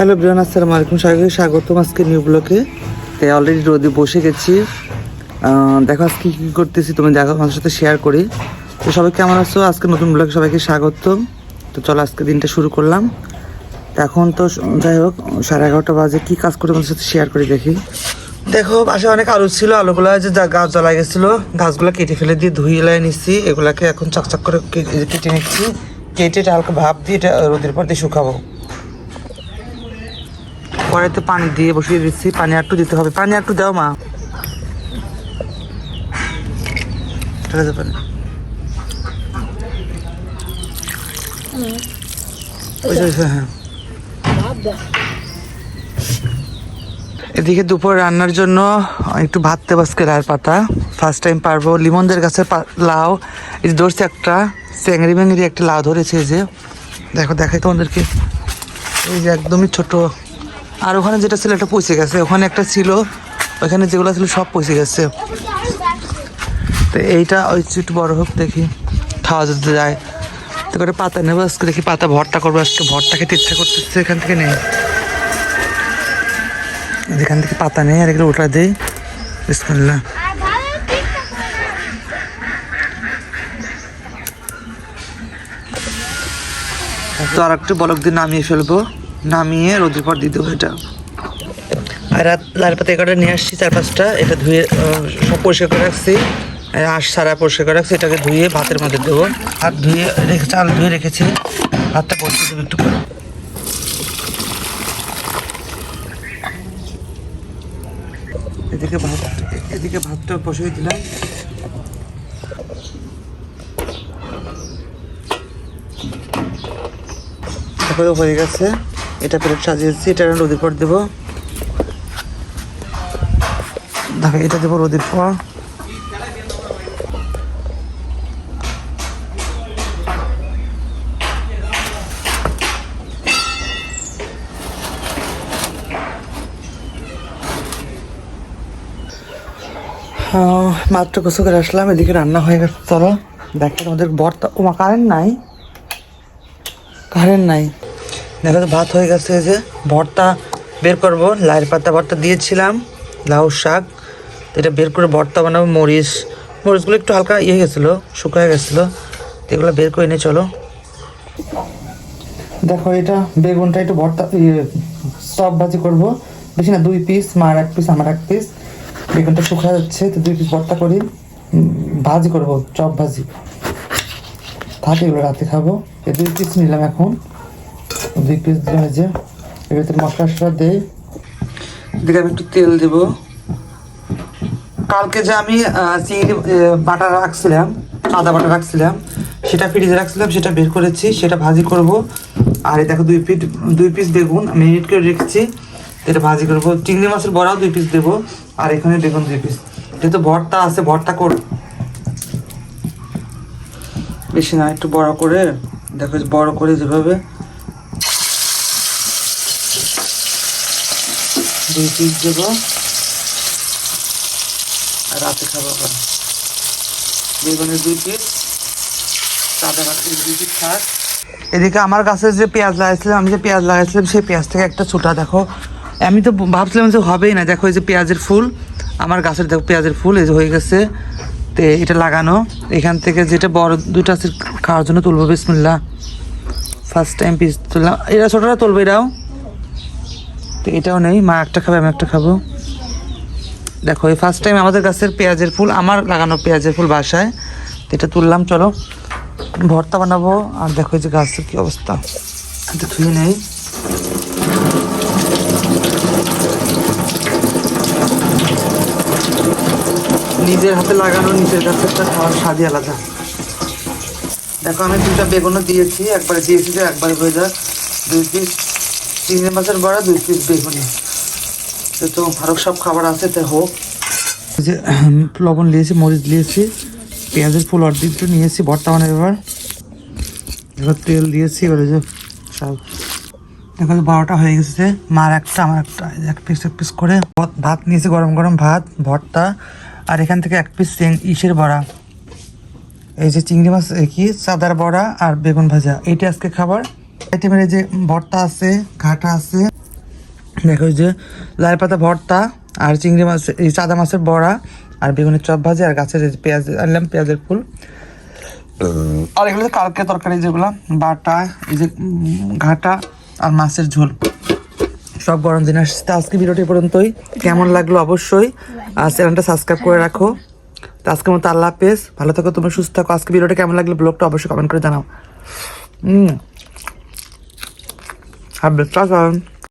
Hello Brian আসসালামু আলাইকুম। সবাইকে স্বাগতম আজকে নিউ ব্লকে। তাই অলরেডি রোদে বসে গেছি। দেখো আজকে কী কী করতেছি তুমি দেখো আমার সাথে শেয়ার করি। তো সবাই কেমন আছো? আজকে নতুন ব্লগে সবাইকে স্বাগতম। তো চলো আজকে দিনটা শুরু করলাম। এখন তো যাই হোক, সাড়ে এগারোটা বাজে। কী কাজ করে তোমাদের সাথে শেয়ার করি দেখি। দেখো পাশে অনেক আলু ছিল, আলুগুলো যে গাছ জ্বলা গেছিল, গাছগুলো কেটে ফেলে দিয়ে ধুয়ে লাই নিচ্ছি এগুলাকে এখন চকচক করে কেটে নিচ্ছি। কেটে হালকা ভাপ দিয়ে এটা রোদের পর দিয়ে শুকাবো। কড়াইতে পানি দিয়ে বসিয়ে দিচ্ছি। পানি একটু দিতে হবে। পানি একটু দাও, মা। হ্যাঁ। এদিকে দুপুর রান্নার জন্য একটু ভাত আজকে লাউর পাতা। ফার্স্ট টাইম পারব। লিমনদের গাছের লাউ। এই ধরছে একটা চেংড়ি মেঙ্গি একটা লাউ ধরেছে যে। দেখো, দেখাই তোমাদেরকে। এই যে একদমই ছোট। আর ওখানে যেটা ছিল একটা পচে গেছে। ওখানে একটা ছিল, ওখানে যেগুলো ছিল সব পচে গেছে। তো এইটা ওই একটু বড় হোক দেখি, খাওয়া যেতে যায়। তো করে পাতা নেব, আজকে দেখি পাতা ভরটা করব, আজকে ভর্তা খেতে ইচ্ছা করতেছে এখান থেকে নেই। যেখান থেকে পাতা নেই, আর এগুলো ওটা দেই। বিসমিল্লাহ। তো আর একটু বলক দিয়ে নামিয়ে ফেলব। নামিয়ে রোদের পর দিয়ে দেবো এটা। আর রাত লাল পাতা এগারোটা নিয়ে আসছি, চার পাঁচটা। এটা ধুয়ে সব পরিষ্কার করে রাখছি। আশ সারা পরিষ্কার করে রাখছি, এটাকে ধুয়ে ভাতের মধ্যে দেবো। হাত ধুয়ে রেখে চাল ধুয়ে রেখেছি। ভাতটা বসিয়ে দেবো একটু করে এদিকে ভাত এদিকে ভাতটা বসিয়ে দিলাম। তারপরে হয়ে গেছে। এটা প্লেট সাজিয়েছি এটা রোদের পর দেবো। দেখো, এটা দেবো রোদের পর। মাত্র গোসল করে আসলাম, এদিকে রান্না হয়ে গেছে, চলো। দেখো তোমাদের বর্তা ওমা কারেন্ট নাই। কারেন্ট নাই। দেখো তো ভাত হয়ে গেছে যে ভর্তা বের করব। লাইয়ের পাতা ভর্তা দিয়েছিলাম, লাউ শাক। এটা বের করে ভর্তা বানাবো, মরিচ। মরিচগুলো একটু হালকা ইয়ে গেছিল শুকায় গেছিল। এগুলো বের করে নিয়ে চলো। দেখো এটা বেগুনটা একটু ভর্তা ইয়ে চপ ভাজি করব। বেশি না, দুই পিস মার এক পিস আমার এক পিস বেগুনটা শুকা যাচ্ছে, তো দুই পিস ভর্তা করি। ভাজি করব, চপ ভাজি। থাকে এগুলো রাতে খাব। এই দুই পিস নিলাম এখন। দুই পিস যে, এর ভিতরে মশলা দেই। এদিকে আমি একটু তেল দেব। কালকে যে আমি চিংড়ি বাটা রাখছিলাম আদা বাটা রাখছিলাম, সেটা ফ্রিজে রাখছিলাম, সেটা বের করেছি, সেটা ভাজি করব। আর দেখো দুই পিস দুই পিস বেগুন মিনিট করে রেখেছি, এটা ভাজি করব। চিংড়ি মাছের বড়াও দুই পিস দেবো, আর এখানে বেগুন দুই পিস যেহেতু ভর্তা আছে, ভর্তা কর বেশি না, একটু বড় করে, দেখো বড় করে যেভাবে দুই পিস দেবো। আর রাতে খাব বেগুনের দুই পিস সাদা গাছের দুই পিস থাক এদিকে আমার গাছে যে পেঁয়াজ লাগাইছিলাম, আমি যে পেঁয়াজ লাগাইছিলাম, সেই পেঁয়াজ থেকে একটা ছোটা দেখো। আমি তো ভাবছিলাম যে হবেই না, দেখো এই যে পেঁয়াজের ফুল। আমার গাছের দেখো পেঁয়াজের ফুল, এই যে হয়ে গেছে। তো এটা লাগানো। এখান থেকে যেটা বড় দুটো আছে, খাওয়ার জন্য তুলবো বিসমিল্লা ফার্স্ট টাইম পিস তুললাম। এরা ছোটরা তুলবে, এরাও? তো এটাও নেই। মা একটা খাবে, আমি একটা খাব। দেখো, এই ফার্স্ট টাইম আমাদের গাছের পেঁয়াজের ফুল, আমার লাগানো পেঁয়াজের ফুল বাসায়। তো এটা তুললাম, চলো। ভর্তা বানাবো। আর দেখো এই যে গাছের কী অবস্থা। এটা ধুয়ে নেই। নিজের হাতে লাগানো, নিজের গাছেরটা খাওয়ার স্বাদই আলাদা। দেখো, আমি দুটা বেগুনও দিয়েছি। একবারে দিয়েছি যে, একবারে হয়ে যাক। দুই পিস চিংড়ি মাছের বড়া, দুই পিস বেগুনি। তো আরও সব খাবার আছে, তো হোক। যে লবণ নিয়েছি, মরিচ নিয়েছি, পেঁয়াজের ফুল অর্ধেক একটু নিয়েছি, ভর্তা বানাবে এবার। এবার তেল দিয়েছি, এবার যে সব দেখো বারোটা হয়ে গেছে, মার একটা, আমার একটা এক পিস এক পিস করে। ভাত- নিয়েছি, গরম গরম ভাত, ভর্তা, আর এখান থেকে এক পিস ইসের বড়া। এই যে চিংড়ি মাছ কি চাদার বড়া আর বেগুন ভাজা। এইটা আজকে খাবার। আইটেমের যে ভর্তা আছে, ঘাটা আছে, দেখো যে লাল পাতা ভর্তা আর চিংড়ি মাছ, এই সাদা মাছের বড়া আর বেগুনের চপ ভাজি আর গাছের পেঁয়াজ, আনলাম পেঁয়াজের ফুল। আর এগুলো কালকে তরকারি যেগুলো, বাটা, এই যে ঘাটা আর মাছের ঝোল। সব গরম দিন আসছে। আজকে ভিডিওটি পর্যন্তই। কেমন লাগল অবশ্যই। আর চ্যানেলটা সাবস্ক্রাইব করে রাখো। তো আজকের মতো আল্লাহ হাফেজ। ভালো থাকো তুমি সুস্থ থাকো। আজকে ভিডিওটা কেমন লাগল, ব্লগটা অবশ্যই কমেন্ট করে জানাও। হুম হাফেজ